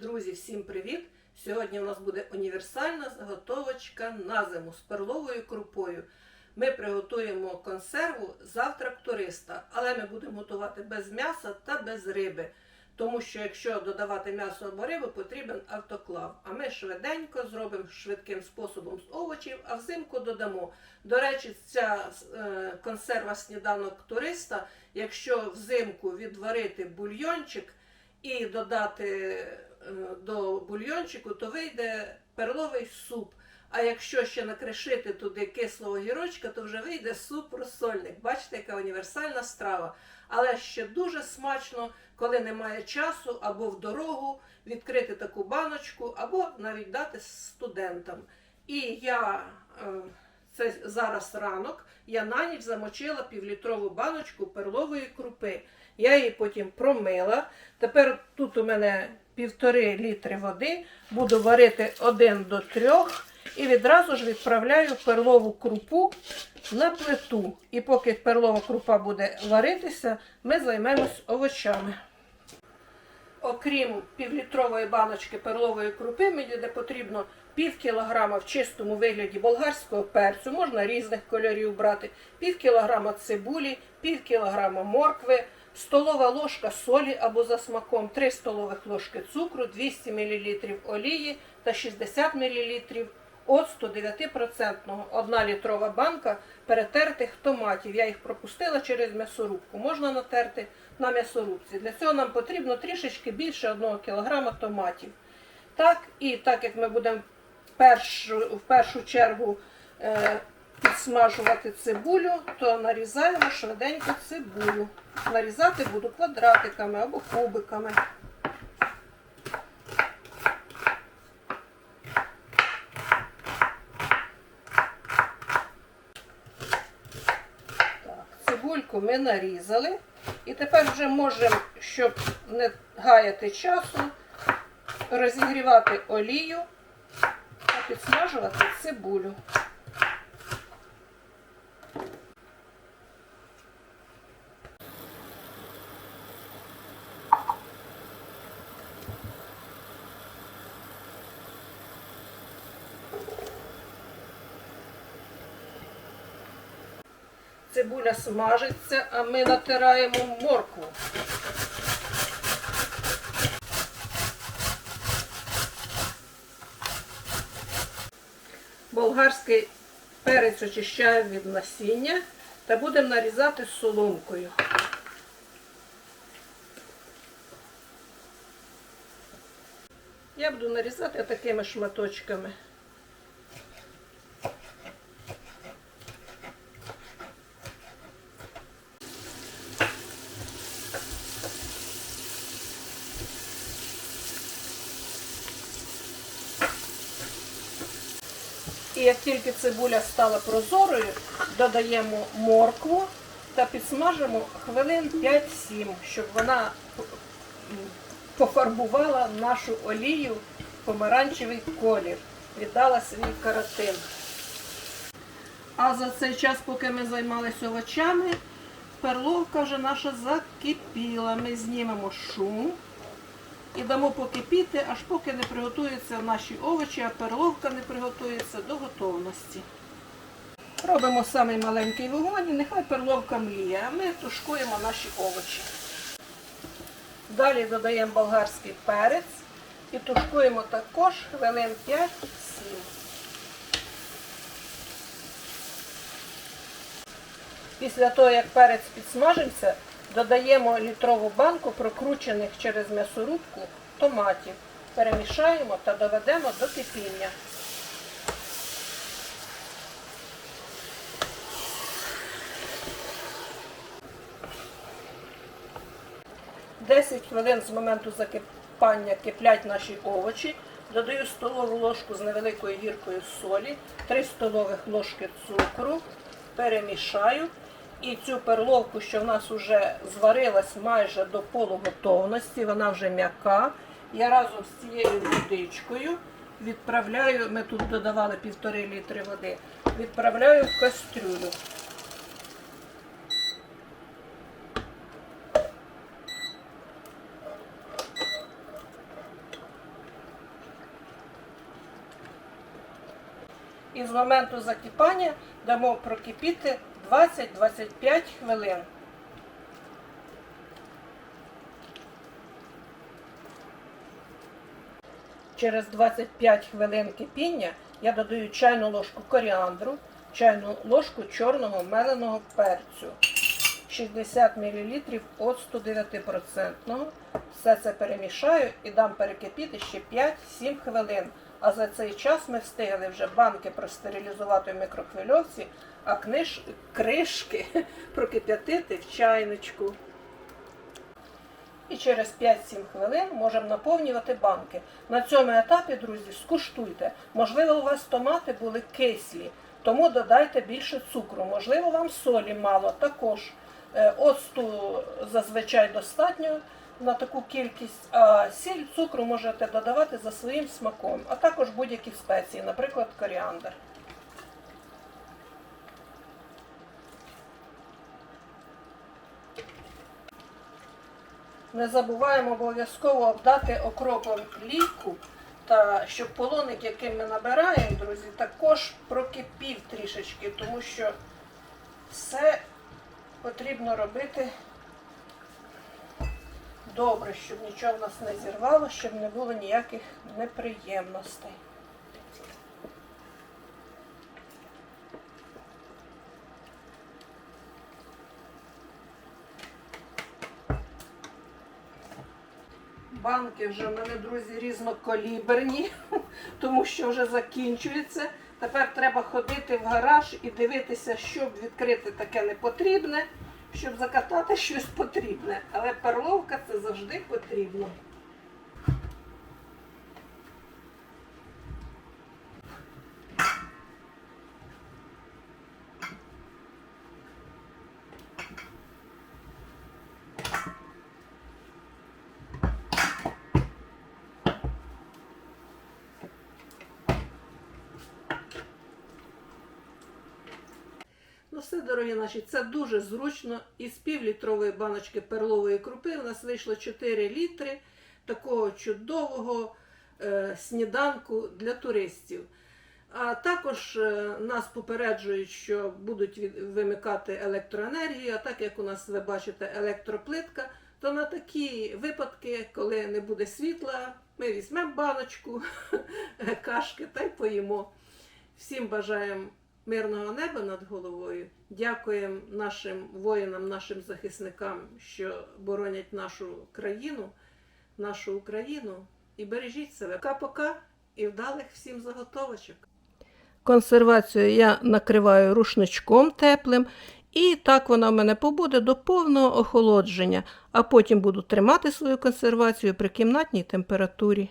Друзі, всім привіт! Сьогодні у нас буде універсальна заготовочка на зиму з перловою крупою. Ми приготуємо консерву завтрак туриста, але ми будемо готувати без м'яса та без риби. Тому що якщо додавати м'ясо або рибу, потрібен автоклав. А ми швиденько зробимо швидким способом з овочів, а взимку додамо. До речі, ця е, консерва сніданок туриста, якщо взимку відварити бульйончик і додати до бульйончику, то вийде перловий суп. А якщо ще накришити туди кислого гірочка, то вже вийде суп розсольник. Бачите, яка універсальна страва. Але ще дуже смачно, коли немає часу або в дорогу відкрити таку баночку, або навіть дати студентам. І я е, це зараз ранок, я на ніч замочила півлітрову баночку перлової крупи. Я її потім промила. Тепер тут у мене півтори літри води, буду варити один до трьох. І відразу ж відправляю перлову крупу на плиту. І поки перлова крупа буде варитися, ми займемось овочами. Окрім півлітрової баночки перлової крупи, мені де потрібно пів кілограма в чистому вигляді болгарського перцю, можна різних кольорів брати, пів кілограма цибулі, пів кілограма моркви, столова ложка солі або за смаком, 3 столових ложки цукру, 200 мл олії та 60 мл оцту 9%, 1 літрова банка перетертих томатів. Я їх пропустила через м'ясорубку. Можна натерти на м'ясорубці. Для цього нам потрібно трішечки більше 1 кг томатів. Так, і так як ми будемо першу, в першу чергу е, підсмажувати цибулю, то нарізаємо швиденько цибулю. Нарізати буду квадратиками або кубиками. Цибульку ми нарізали. І тепер вже можемо, щоб не гаяти часу, розігрівати олію та підсмажувати цибулю. Цибуля смажиться, а ми натираємо моркву. Болгарський перець очищаємо від насіння та будемо нарізати соломкою. Я буду нарізати такими шматочками. Як тільки цибуля стала прозорою, додаємо моркву та підсмажимо хвилин 5-7, щоб вона пофарбувала нашу олію помаранчевий колір, віддала свій каротин. А за цей час, поки ми займалися овочами, перловка вже наша закипіла. Ми знімемо шум і дамо покипіти, аж поки не приготуються наші овочі, а перловка не приготується до готовності. Робимо самий маленький вогонь нехай перловка мліє, а ми тушкуємо наші овочі. Далі додаємо болгарський перець і тушкуємо також хвилин 5-7. Після того, як перець підсмажився, додаємо літрову банку прокручених через м'ясорубку томатів. Перемішаємо та доведемо до кипіння. Десять хвилин з моменту закипання киплять наші овочі. Додаю столову ложку з невеликою гіркою солі, 3 столових ложки цукру, перемішаю. І цю перловку, що в нас вже зварилась майже до полуготовності, вона вже м'яка. Я разом з цією водичкою відправляю, ми тут додавали півтори літри води, відправляю в кастрюлю. І з моменту закипання дамо прокипіти 20-25 хвилин. Через 25 хвилин кипіння я додаю чайну ложку коріандру, чайну ложку чорного меленого перцю, 60 мл оцту 9%. Все це перемішаю і дам перекипіти ще 5-7 хвилин. А за цей час ми встигли вже банки простерилізувати в мікрохвильовці, а книж... кришки прокип'ятити в чайничку. І через 5-7 хвилин можемо наповнювати банки. На цьому етапі, друзі, скуштуйте. Можливо, у вас томати були кислі, тому додайте більше цукру. Можливо, вам солі мало також. Е, Оцту зазвичай достатньо на таку кількість, а сіль, цукру можете додавати за своїм смаком, а також будь-які спеції, наприклад, коріандр. Не забуваємо обов'язково обдати окропом лійку, та щоб полоник, яким ми набираємо, друзі, також прокипів трішечки, тому що все потрібно робити добре, щоб нічого в нас не зірвало, щоб не було ніяких неприємностей. Банки вже в мене, друзі, різнокаліберні, тому що вже закінчується. Тепер треба ходити в гараж і дивитися, щоб відкрити таке непотрібне, щоб закатати щось потрібне. Але перловка це завжди потрібно. Все, дорогі наші, це дуже зручно. Із півлітрової баночки перлової крупи у нас вийшло 4 літри такого чудового е, сніданку для туристів. А також е, нас попереджують, що будуть від- вимикати електроенергію, а так як у нас, ви бачите, електроплитка, то на такі випадки, коли не буде світла, ми візьмемо баночку кашки та й поїмо. Всім бажаємо мирного неба над головою. Дякуємо нашим воїнам, нашим захисникам, що боронять нашу країну, нашу Україну. І бережіть себе. Пока-пока і вдалих всім заготовочок. Консервацію я накриваю рушничком теплим, і так вона в мене побуде до повного охолодження, а потім буду тримати свою консервацію при кімнатній температурі.